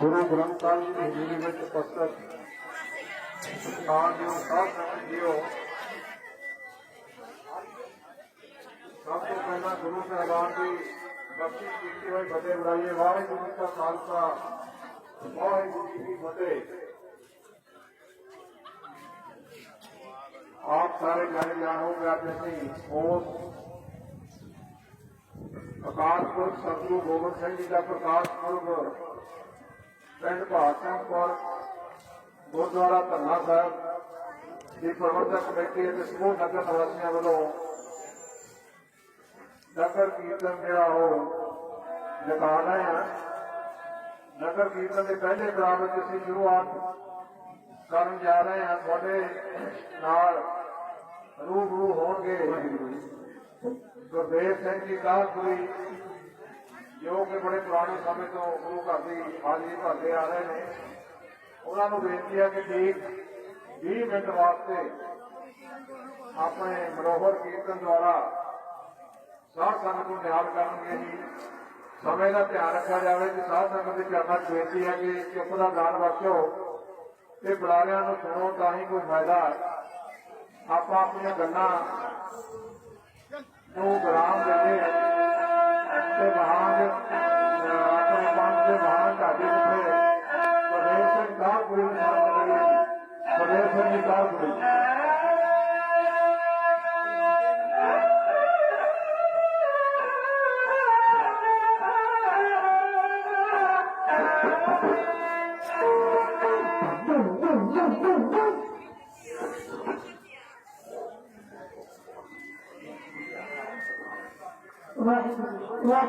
ਗੁਰੂ ਗ੍ਰੰਥ ਸਾਹਿਬ ਜੀ ਦੀ ਹਜ਼ੂਰੀ ਵਿੱਚ ਉਪਸਥਿਤ ਸਤਿਕਾਰ ਜੋ ਸਾਧ ਸੰਗਤ ਜੀਓ ਸਭ ਤੋਂ ਪਹਿਲਾਂ ਗੁਰੂ ਸਾਹਿਬਾਨ ਦੀ ਬਖਸ਼ਿਸ਼ ਕੀਤੀ ਹੋਈ ਫਤਿਹ ਬੁਲਾਈਏ ਵਾਹਿਗੁਰੂ ਜੀ ਕਾ ਖਾਲਸਾ ਵਾਹਿਗੁਰੂ ਜੀ ਕੀ ਫਤਿਹ ਆਪ ਸਾਰੇ ਜਾਣੇ ਜਾਣੋ ਕਿ ਅੱਜ ਅਸੀਂ ਉਸ ਅਕਾਲ ਪੁਰਖ ਸਤਿਗੁਰੂ ਗੋਬਿੰਦ ਸਿੰਘ ਜੀ ਦਾ ਪ੍ਰਕਾਸ਼ ਪੁਰਬ ਪਿੰਡ ਭਾਗਸੰਪੁਰ ਗੁਰਦੁਆਰਾ ਧੰਨਾ ਸਾਹਿਬ, ਦੀ ਪ੍ਰਬੰਧਕ ਕਮੇਟੀ ਅਤੇ ਸਮੂਹ ਨਗਰ ਨਿਵਾਸੀਆਂ ਵੱਲੋਂ ਨਗਰ ਕੀਰਤਨ ਜਿਹੜਾ ਉਹ ਲਗਾ ਰਹੇ ਹਾਂ। ਨਗਰ ਕੀਰਤਨ ਦੇ ਪਹਿਲੇ ਗ੍ਰਾਮ ਵਿੱਚ ਅਸੀਂ ਸ਼ੁਰੂਆਤ ਕਰਨ ਜਾ ਰਹੇ ਹਾਂ। ਤੁਹਾਡੇ ਨਾਲ ਰੂਬਰੂ ਹੋਣਗੇ। ਗੁਰਦੇਵ ਸਿੰਘ ਜੀ ਕਾਹਪੁਰੀ ਜੋ ਕਿ ਬੜੇ ਪੁਰਾਣੇ ਸਮੇਂ ਤੋਂ ਗੁਰੂ ਘਰ ਦੀ ਹਾਜ਼ਰੀ ਭਰਦੇ ਆ ਰਹੇ ਨੇ, ਉਹਨਾਂ ਨੂੰ ਬੇਨਤੀ ਹੈ ਕਿ ਠੀਕ 20 ਮਿੰਟ ਵਾਸਤੇ ਆਪਣੇ ਮਨੋਹਰ ਕੀਰਤਨ ਦੁਆਰਾ ਸਾਧ ਸੰਗਤ ਨੂੰ ਨਿਹਾਲ ਕਰਨਗੇ ਜੀ। ਸਮੇਂ ਦਾ ਧਿਆਨ ਰੱਖਿਆ ਜਾਵੇ ਕਿ ਸਾਧ ਸੰਗਤ ਦੇ ਚਰਨਾਂ 'ਚ ਬੇਨਤੀ ਹੈ ਕਿ ਚੁੱਪ ਦਾ ਦਾਨ ਬਖਸ਼ੋ ਤੇ ਬੁਲਾਰਿਆਂ ਨੂੰ ਸੁਣੋ ਤਾਂ ਹੀ ਕੋਈ ਫਾਇਦਾ। ਆਪਾਂ ਆਪਣੀਆਂ ਗੱਲਾਂ ਨੂੰ ਗ੍ਰਾਮ ਦੇ ਤੇ ਮਹਾਨ ਸਿੰਘ ਕਾਹਪੁਰੀ ਨੂੰ ਨਾਮ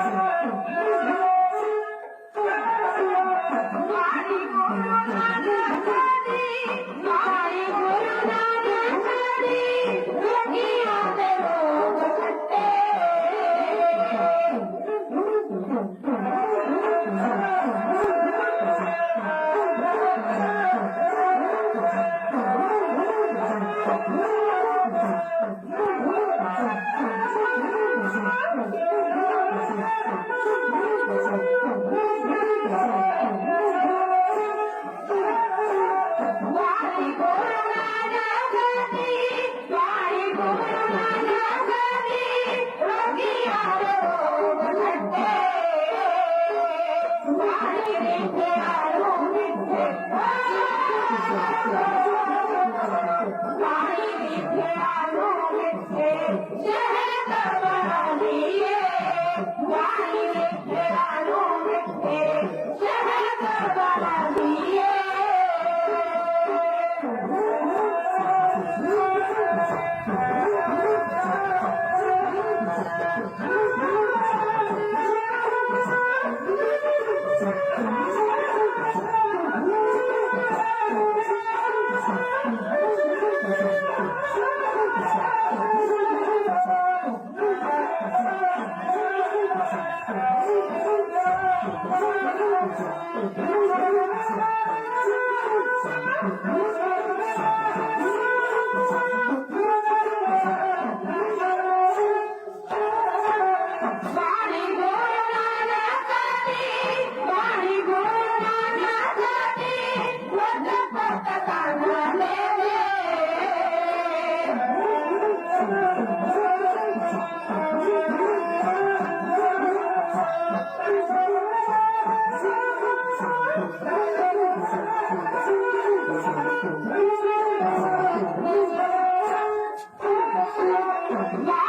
Wow.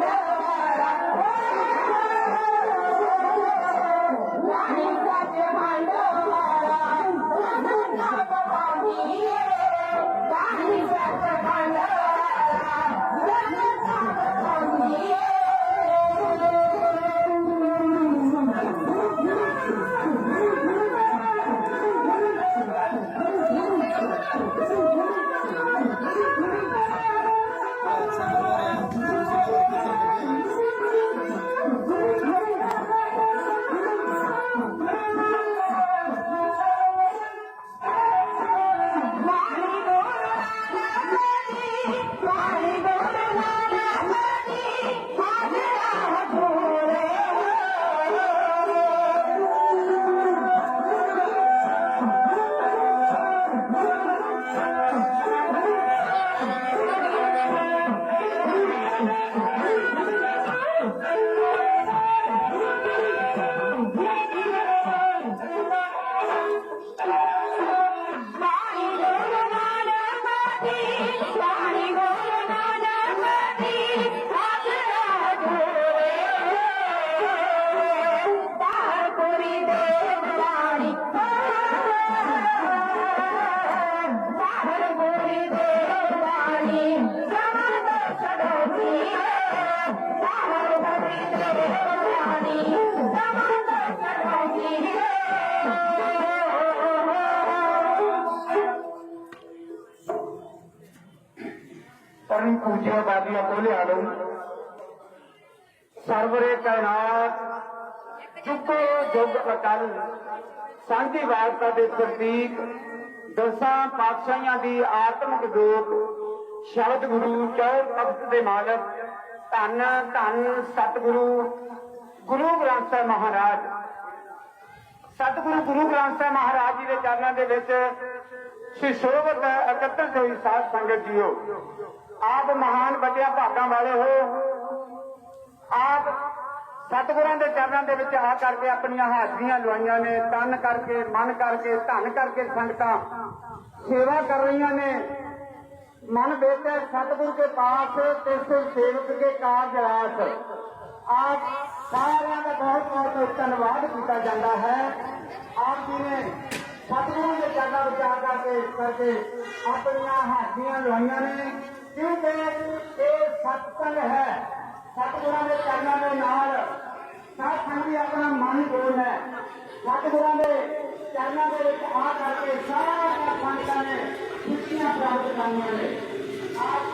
Find. ਸਰਵਰੇ ਕਾਇਨਾਤ ਚੁੱਕੋ ਜੁਗ ਅਟਲ। ਸਾਂਝੀ ਵਾਰਤਾ ਦੇ ਪ੍ਰਤੀਕ, ਦਸਾਂ ਪਾਤਸ਼ਾਹੀਆਂ ਦੀ ਆਤਮਿਕ ਜੋਤ, ਸ਼ਬਦ ਗੁਰੂ ਚੌ ਤਖਤ ਦੇ ਮਾਲਕ, ਧੰਨ ਧੰਨ ਸਤਿਗੁਰੂ, ਗੁਰੂ ਗ੍ਰੰਥ ਸਾਹਿਬ ਮਹਾਰਾਜ। ਸਤਿਗੁਰੂ ਗੁਰੂ ਗ੍ਰੰਥ ਸਾਹਿਬ ਮਹਾਰਾਜ ਜੀ ਦੇ ਚਰਨਾਂ ਦੇ ਵਿੱਚ ਸ੍ਰੀ ਸਰੋਵਰ ਇਕੱਤਰ ਹੋਈ ਸਾਧ ਸੰਗਤ ਜੀਓ। ਆਪ ਮਹਾਨ ਵੱਡਿਆ ਭਾਗਾਂ ਵਾਲੇ ਹੋ। ਆਪ ਸਤਿਗੁਰਾਂ ਦੇ ਚਰਨਾਂ ਦੇ ਵਿੱਚ ਆ ਕਰਕੇ ਆਪਣੀਆਂ ਹਾਜ਼ਰੀਆਂ ਲਵਾਈਆਂ ਨੇ, ਤਨ ਕਰਕੇ, ਮਨ ਕਰਕੇ, ਧਨ ਕਰਕੇ ਸੰਗਤਾਂ ਸੇਵਾ ਕਰ ਰਹੀਆਂ ਨੇ। ਮਨ ਬੇਟੇ ਸਤਿਗੁਰ ਕੇ ਪਾਸ ਤੇ ਸਿਰ ਸੇਵਕ ਕੇ ਕਾਜ ਰਾਸ ਆਪ ਸਾਰਿਆਂ ਦਾ ਬਹੁਤ ਬਹੁਤ ਧੰਨਵਾਦ ਕੀਤਾ ਜਾਂਦਾ ਹੈ। ਆਪ ਜੀ ਨੇ ਸਤਿਗੁਰਾਂ ਦੇ ਚਰਨਾਂ ਵਿੱਚ ਆ ਕਰਕੇ ਕਰਕੇ ਆਪਣੀਆਂ ਹਾਜ਼ਰੀਆਂ ਲਵਾਈਆਂ ਨੇ। ਕਿਉਂਕਿ ਇਹ ਸਤਸੰਗ ਹੈ। ਸਤਿਗੁਰਾਂ ਦੇ ਚਰਨਾਂ ਦੇ ਨਾਲ। ਸਾਥਾਂ ਵੀ ਆਪਣਾ ਮਨ ਜੋੜ ਹੈ। ਸਤਿਗੁਰਾਂ ਦੇ ਚਰਨਾਂ ਦੇ ਵਿੱਚ ਆ ਕਰਕੇ ਸਾਰਾ ਸੰਗਤਾਂ ਨੇ ਖੁਸ਼ੀਆਂ ਪ੍ਰਾਪਤ ਕਰਨੀਆਂ ਨੇ। ਆਪ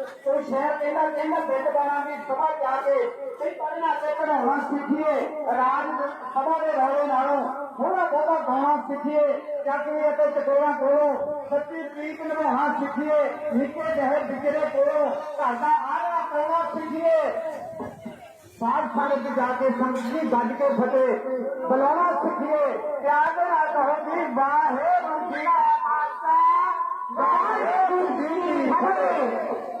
ਸ਼ਹਿਰ ਕਹਿੰਦਾ ਕਹਿੰਦਾ ਬਿੱਟ ਬਣਾ ਸਭਾ ਜਾ ਕੇ ਕੋਈ ਪੜ੍ਹਨਾ ਤੇ ਪੜਾਉਣਾ ਸਿੱਖੀਏ, ਰਾਜ ਸਭਾ ਦੇ ਰੌਲੇ ਨਾਲੋਂ ਥੋੜਾ ਬਹੁਤਾ ਗਾਉਣਾ ਸਿੱਖੀਏ ਚੱਕਰੀ ਅਤੇ ਚਕੋਰਾਂ ਕੋਲੋਂ ਸੱਚੀ ਪ੍ਰੀਤ ਨਿਭਾਉਣਾ ਸਿੱਖੀਏ, ਨਿੱਕੇ ਜਿਹੇ ਵਿਚਰੇ ਕੋਲੋਂ ਘਰ ਦਾ ਆਣਾ ਪਾਉਣਾ ਸਿੱਖੀਏ। ਸਾਧ ਸੰਗਤ ਜਾ ਕੇ ਸੰਗਤ ਦੀ ਗੱਜ ਕੇ ਫਤਿਹ ਬੁਲਾਉਣਾ ਸਿੱਖੀਏ, ਪਿਆਰ ਦੇ ਨਾਲ ਕਹੋ ਜੀ, ਵਾਹਿਗੁਰੂ ਜੀ ਕਾ ਖਾਲਸਾ, ਵਾਹਿਗੁਰੂ ਜੀ ਕੀ ਫਤਿਹ